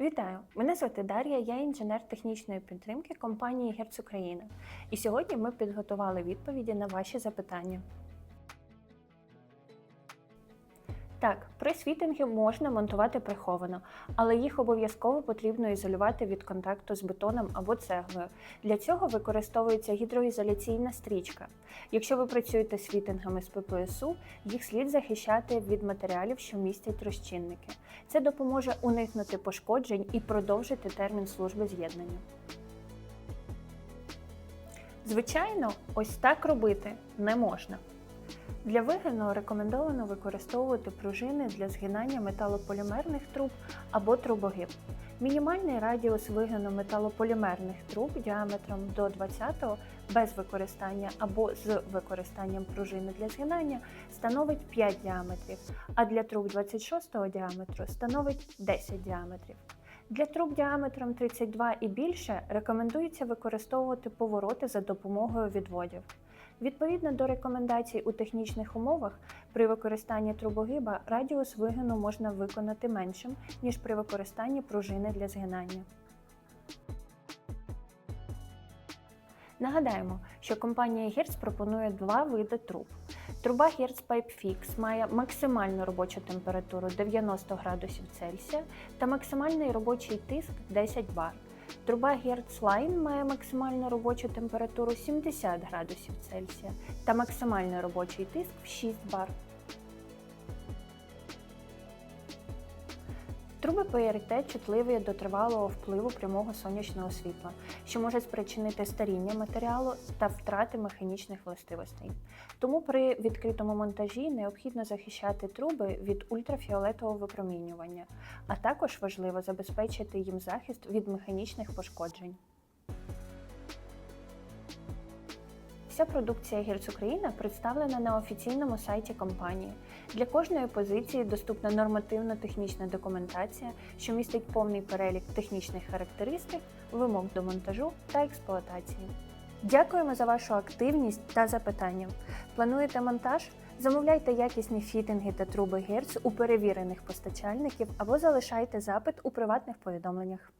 Вітаю! Мене звати Дар'я, я інженер технічної підтримки компанії Герц Україна. І сьогодні ми підготували відповіді на ваші запитання. Так, пресвітинги можна монтувати приховано, але їх обов'язково потрібно ізолювати від контакту з бетоном або цеглою. Для цього використовується гідроізоляційна стрічка. Якщо ви працюєте з фітингами з ППСУ, їх слід захищати від матеріалів, що містять розчинники. Це допоможе уникнути пошкоджень і продовжити термін служби з'єднання. Звичайно, ось так робити не можна. Для вигину рекомендовано використовувати пружини для згинання металополімерних труб або трубогиб. Мінімальний радіус вигину металополімерних труб діаметром до 20 без використання або з використанням пружини для згинання становить 5 діаметрів, а для труб 26 діаметру становить 10 діаметрів. Для труб діаметром 32 і більше рекомендується використовувати повороти за допомогою відводів. Відповідно до рекомендацій у технічних умовах, при використанні трубогиба радіус вигину можна виконати меншим, ніж при використанні пружини для згинання. Нагадаємо, що компанія Hertz пропонує два види труб. Труба Hertz Pipe Fix має максимальну робочу температуру 90 градусів Цельсія та максимальний робочий тиск 10 бар. Труба Hertz Line має максимальну робочу температуру 70 градусів Цельсія та максимальний робочий тиск в 6 бар. Труби ПРТ чутливі до тривалого впливу прямого сонячного світла, що може спричинити старіння матеріалу та втрати механічних властивостей. Тому при відкритому монтажі необхідно захищати труби від ультрафіолетового випромінювання, а також важливо забезпечити їм захист від механічних пошкоджень. Вся продукція Герц Україна представлена на офіційному сайті компанії. Для кожної позиції доступна нормативно-технічна документація, що містить повний перелік технічних характеристик, вимог до монтажу та експлуатації. Дякуємо за вашу активність та запитання. Плануєте монтаж? Замовляйте якісні фітинги та труби Герц у перевірених постачальників або залишайте запит у приватних повідомленнях.